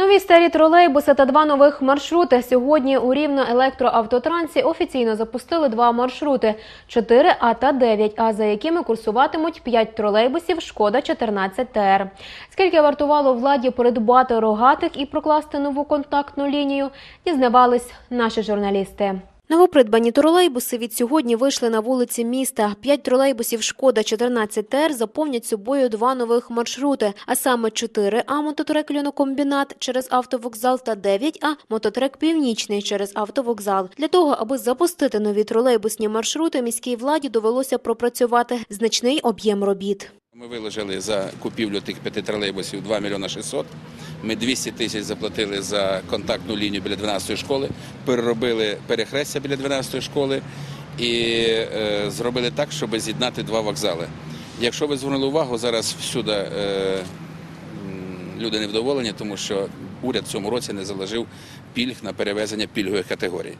Нові старі тролейбуси та два нових маршрути. Сьогодні у рівно електроавтотрансі офіційно запустили два маршрути: 4 А та 9 А, за якими курсуватимуть 5 тролейбусів Шкода 14 ТР. Скільки вартувало владі придбати рогатих і прокласти нову контактну лінію, дізнавались наші журналісти. Новопридбані тролейбуси від сьогодні вийшли на вулиці міста. П'ять тролейбусів Шкода 14 ТР заповнять собою два нових маршрути, а саме 4 А мототрек Льонокомбінат через автовокзал та 9 А мототрек Північний через автовокзал. Для того, аби запустити нові тролейбусні маршрути, міській владі довелося пропрацювати значний об'єм робіт. Ми виложили за купівлю тих п'яти тролейбусів 2 мільйони 600. Ми 200 тисяч заплатили за контактну лінію біля 12-ї школи, переробили перехрестя біля 12-ї школи і е, зробили так, щоб з'єднати два вокзали. Якщо ви звернули увагу, зараз всюди е, люди невдоволені, тому що уряд в цьому році не заложив пільг на перевезення пільгових категорій.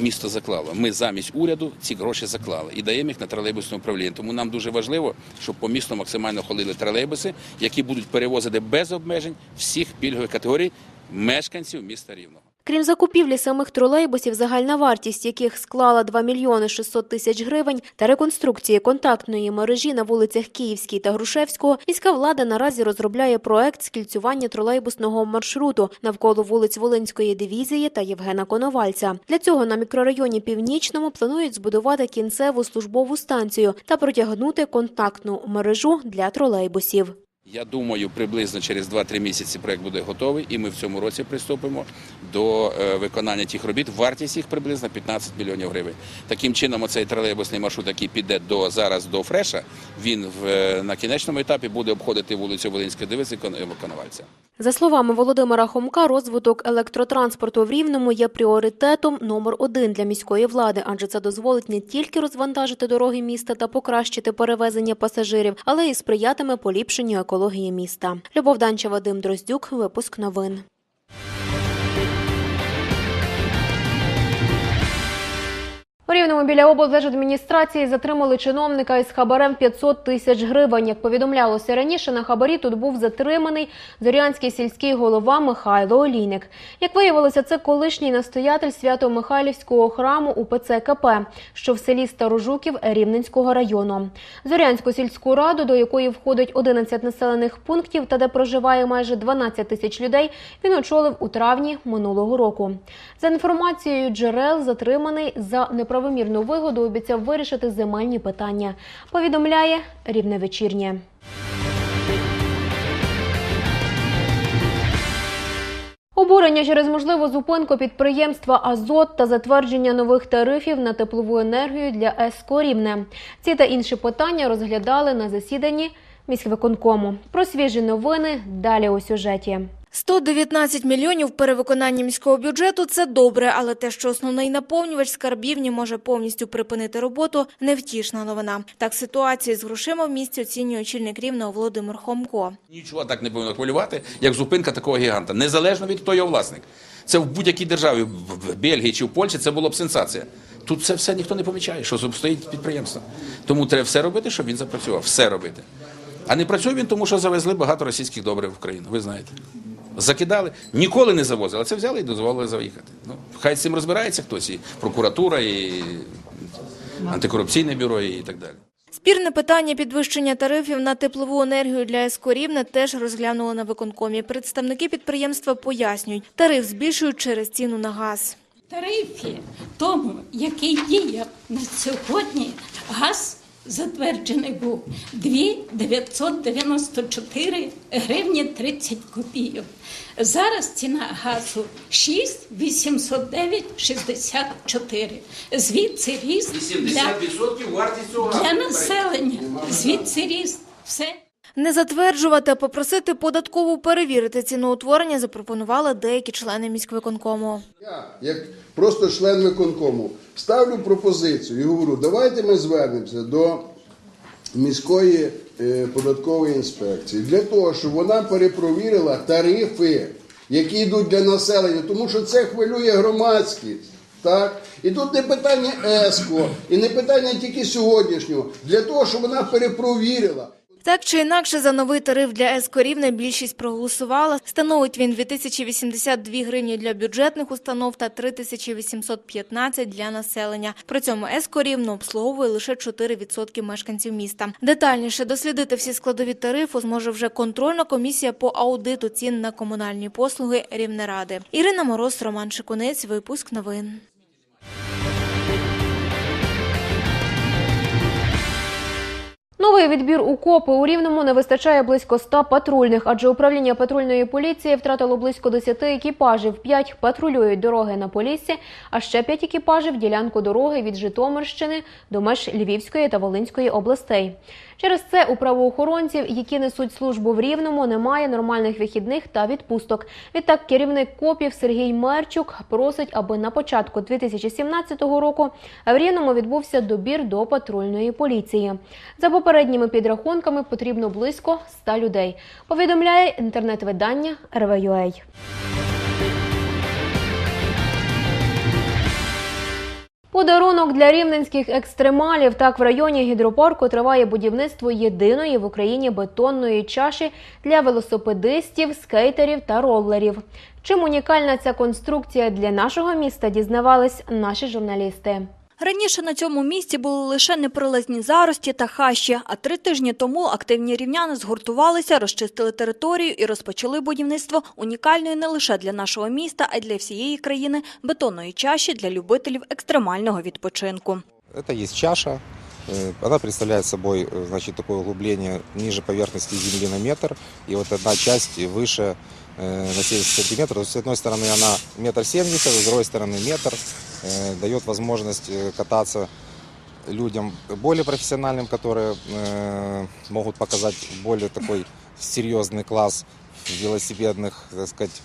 Місто заклало. Ми замість уряду ці гроші заклали і даємо їх на тролейбусне управління. Тому нам дуже важливо, щоб по місту максимально ходили тролейбуси, які будуть перевозити без обмежень всіх пільгових категорій мешканців міста Рівного. Крім закупівлі самих тролейбусів, загальна вартість яких склала 2 мільйони 600 тисяч гривень, та реконструкції контактної мережі на вулицях Київській та Грушевського, міська влада наразі розробляє проект скільцювання тролейбусного маршруту навколо вулиць Волинської дивізії та Євгена Коновальця. Для цього на мікрорайоні Північному планують збудувати кінцеву службову станцію та протягнути контактну мережу для тролейбусів. Я думаю, приблизно через 2-3 місяці проект буде готовий, і ми в цьому році приступимо до е, виконання тих робіт. Вартість їх приблизно 15 мільйонів гривень. Таким чином, оцей тролейбусний маршрут, який піде до зараз до Фреша, він в е, на кінечному етапі буде обходити вулицю Волинської дивиці Коновальця. За словами Володимира Хомка, розвиток електротранспорту в Рівному є пріоритетом номер один для міської влади, адже це дозволить не тільки розвантажити дороги міста та покращити перевезення пасажирів, але й сприятиме поліпшенню екології міста. Любов Данча, Вадим Дроздюк, випуск новин. У Рівному біля облдержадміністрації затримали чиновника із хабарем 500 тисяч гривень. Як повідомлялося раніше, на хабарі тут був затриманий зорянський сільський голова Михайло Олійник. Як виявилося, це колишній настоятель Свято-Михайлівського храму УПЦ КП, що в селі Старожуків Рівненського району. Зорянську сільську раду, до якої входить 11 населених пунктів та де проживає майже 12 тисяч людей, він очолив у травні минулого року. За інформацією джерел, затриманий за неправомірну вигоду обіцяв вирішити земельні питання. Повідомляє Рівне вечірнє. Обурення через можливу зупинку підприємства Азот та затвердження нових тарифів на теплову енергію для ЕСКО Рівне. Ці та інші питання розглядали на засіданні міськвиконкому. Про свіжі новини далі у сюжеті. 119 мільйонів перевиконання міського бюджету – це добре, але те, що основний наповнювач скарбівні може повністю припинити роботу – невтішна новина. Так ситуацію з грошима в місті оцінює очільник Рівного Володимир Хомко. Нічого так не повинно хвилювати, як зупинка такого гіганта, незалежно від хто його власник. Це в будь-якій державі, в Бельгії чи в Польщі, це було б сенсація. Тут це все ніхто не помічає, що стоїть підприємство. Тому треба все робити, щоб він запрацював. Все робити. А не працює він, тому що завезли багато російських добрив в країну. Ви знаєте. Закидали, ніколи не завозили, а це взяли і дозволили заїхати. Ну, хай з цим розбирається хтось, і прокуратура, і антикорупційне бюро, і так далі. Спірне питання підвищення тарифів на теплову енергію для ЕСКО Рівне теж розглянули на виконкомі. Представники підприємства пояснюють, тариф збільшують через ціну на газ. тарифі тому, який діє на сьогодні, газ затверджений був 2,994 гривні 30 копійок. Зараз ціна газу 6,809,64. Звідси ріст для, вартість цього для населення. Звідси ріст. Все. Не затверджувати, а попросити податкову перевірити ціноутворення запропонували деякі члени міськвиконкому. Я, як просто член виконкому, ставлю пропозицію і говорю, давайте ми звернемося до міської е, податкової інспекції для того, щоб вона перепровірила тарифи які йдуть для населення, тому що це хвилює громадськість. Так? І тут не питання ЕСКО, і не питання тільки сьогоднішнього, для того, щоб вона перепровірила. Так чи інакше, за новий тариф для ескорівне більшість проголосувала. Становить він 2082 гривні для бюджетних установ та 3815 для населення. При цьому ескорівну обслуговує лише 4% мешканців міста. Детальніше дослідити всі складові тарифу зможе вже контрольна комісія по аудиту цін на комунальні послуги Рівнеради. Ірина Мороз, Роман Шикунець, випуск новин. Новий відбір у КОПи у Рівному не вистачає близько 100 патрульних, адже управління патрульної поліції втратило близько 10 екіпажів. 5 патрулюють дороги на полісі, а ще 5 екіпажів – ділянку дороги від Житомирщини до меж Львівської та Волинської областей. Через це у правоохоронців, які несуть службу в Рівному, немає нормальних вихідних та відпусток. Відтак керівник КОПів Сергій Мерчук просить, аби на початку 2017 року в Рівному відбувся добір до патрульної поліції. За попередніми підрахунками потрібно близько 100 людей. Повідомляє інтернет-видання РВЮА. Подарунок для рівненських екстремалів. Так, в районі гідропарку триває будівництво єдиної в Україні бетонної чаші для велосипедистів, скейтерів та роллерів. Чим унікальна ця конструкція для нашого міста, дізнавались наші журналісти. Раніше на цьому місці були лише неприлезні зарості та хащі, а три тижні тому активні рівняни згуртувалися, розчистили територію і розпочали будівництво унікальної не лише для нашого міста, а й для всієї країни бетонної чаші для любителів екстремального відпочинку. Это есть чаша. Э, Она представляет собой э, значит, такое углубление ниже поверхности земли на метр. И вот одна часть выше э, на 70 сантиметров. С одной стороны она метр семьдесят, с другой стороны метр. Э, Дает возможность э, кататься людям более профессиональным, которые э, могут показать более такой серьезный класс в велосипедных, так сказать,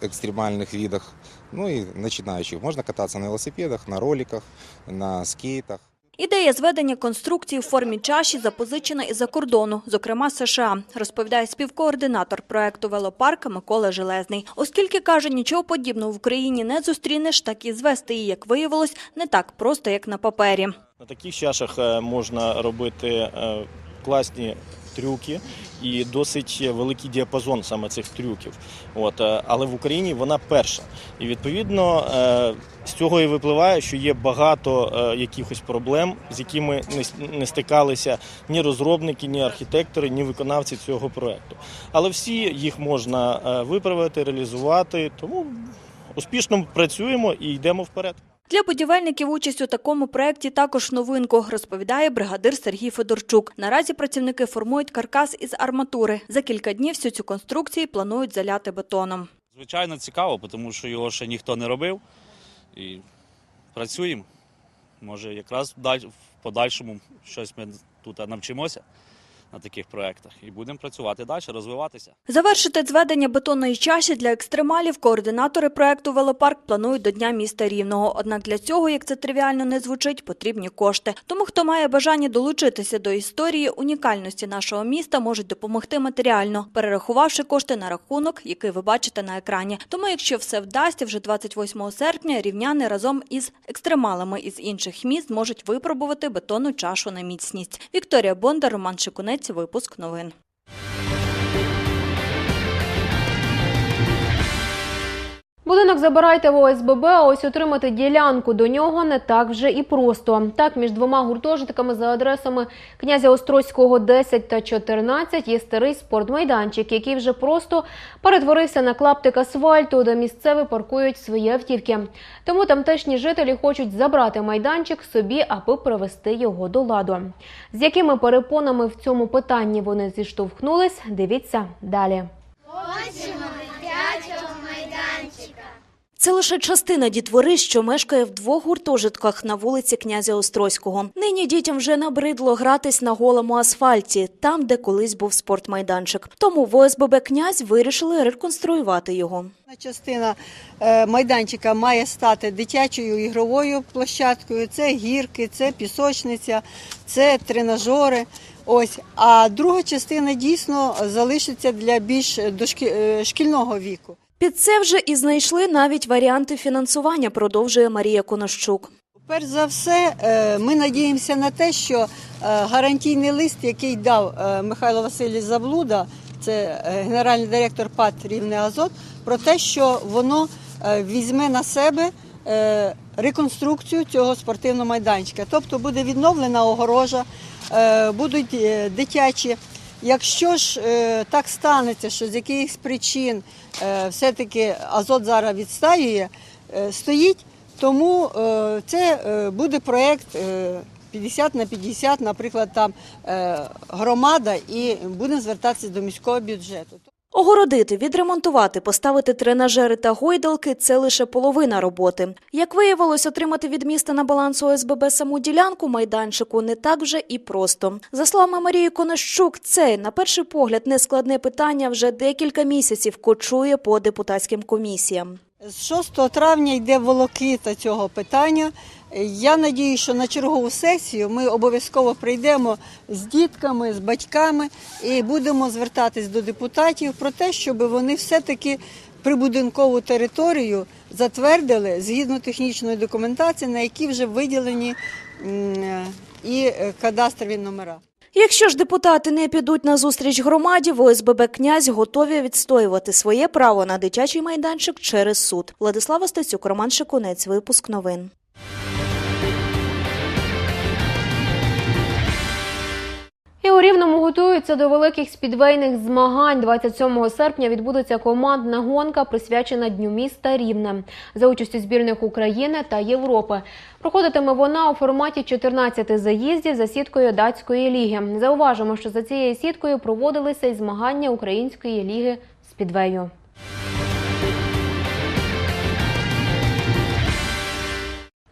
экстремальных видах. Ну и начинающих. Можно кататься на велосипедах, на роликах, на скейтах. Ідея зведення конструкції в формі чаші запозичена із-за кордону, зокрема США, розповідає співкоординатор проекту велопарка Микола Железний. Оскільки, каже, нічого подібного в Україні не зустрінеш, так і звести її, як виявилось, не так просто, як на папері. На таких чашах е, можна робити е, класні трюки і досить великий діапазон саме цих трюків. От, е, але в Україні вона перша. І відповідно е, з цього і випливає, що є багато е, якихось проблем, з якими не стикалися ні розробники, ні архітектори, ні виконавці цього проекту. Але всі їх можна виправити, реалізувати. Тому успішно працюємо і йдемо вперед. Для будівельників участь у такому проєкті також новинку, розповідає бригадир Сергій Федорчук. Наразі працівники формують каркас із арматури. За кілька днів всю цю конструкцію планують заляти бетоном. Звичайно, цікаво, тому що його ще ніхто не робив. І працюємо. Може, якраз в даль- в подальшому щось ми тут навчимося на таких проєктах і будемо працювати далі, розвиватися. Завершити зведення бетонної чаші для екстремалів координатори проекту «Велопарк» планують до Дня міста Рівного. Однак для цього, як це тривіально не звучить, потрібні кошти. Тому, хто має бажання долучитися до історії унікальності нашого міста, можуть допомогти матеріально, перерахувавши кошти на рахунок, який ви бачите на екрані. Тому, якщо все вдасться, вже 28 серпня рівняни разом із екстремалами із інших міст можуть випробувати бетонну чашу на міцність. Вікторія Бондар, Роман Шикунець, випуск новин. Будинок забирайте в ОСББ, а ось отримати ділянку до нього не так вже і просто. Так, між двома гуртожитками за адресами князя Острозького 10 та 14 є старий спортмайданчик, який вже просто перетворився на клаптик асфальту, де місцеві паркують свої автівки. Тому тамтешні жителі хочуть забрати майданчик собі, аби привести його до ладу. З якими перепонами в цьому питанні вони зіштовхнулись, дивіться далі. Це лише частина дітвори, що мешкає в двох гуртожитках на вулиці князя Острозького. Нині дітям вже набридло гратись на голому асфальті, там, де колись був спортмайданчик. Тому в ОСББ князь вирішили реконструювати його. Частина е, майданчика має стати дитячою ігровою площадкою. Це гірки, це пісочниця, це тренажери. Ось, а друга частина дійсно залишиться для більш дошкі- е, віку. Під це вже і знайшли навіть варіанти фінансування, продовжує Марія Конощук. Перш за все, е, ми надіємося на те, що е, гарантійний лист, який дав е, Михайло Васильович Заблуда, це генеральний директор ПАТ Рівне Азот, про те, що воно візьме на себе реконструкцію цього спортивного майданчика. Тобто буде відновлена огорожа, будуть дитячі. Якщо ж е, так станеться, що з якихось причин е, все-таки Азот зараз відстаює, е, стоїть, тому е, це е, буде проєкт е, 50 на 50, наприклад, там е, громада, і будемо звертатися до міського бюджету. Огородити, відремонтувати, поставити тренажери та гойдалки – це лише половина роботи. Як виявилось, отримати від міста на баланс ОСББ саму ділянку майданчику не так вже і просто. За словами Марії Конощук, це, на перший погляд, нескладне питання вже декілька місяців кочує по депутатським комісіям. З 6 травня йде волокита цього питання. Я надію, що на чергову сесію ми обов'язково прийдемо з дітками, з батьками і будемо звертатись до депутатів про те, щоб вони все-таки прибудинкову територію затвердили згідно технічної документації, на якій вже виділені і кадастрові номера. Якщо ж депутати не підуть на зустріч громаді, в ОСББ «Князь» готові відстоювати своє право на дитячий майданчик через суд. Владислава Стецюк, Роман Шикунець, випуск новин. Готуються до великих спідвейних змагань. 27 серпня відбудеться командна гонка, присвячена Дню міста Рівне за участю збірних України та Європи. Проходитиме вона у форматі 14 заїздів за сіткою датської ліги. Зауважимо, що за цією сіткою проводилися й змагання Української ліги спідвею.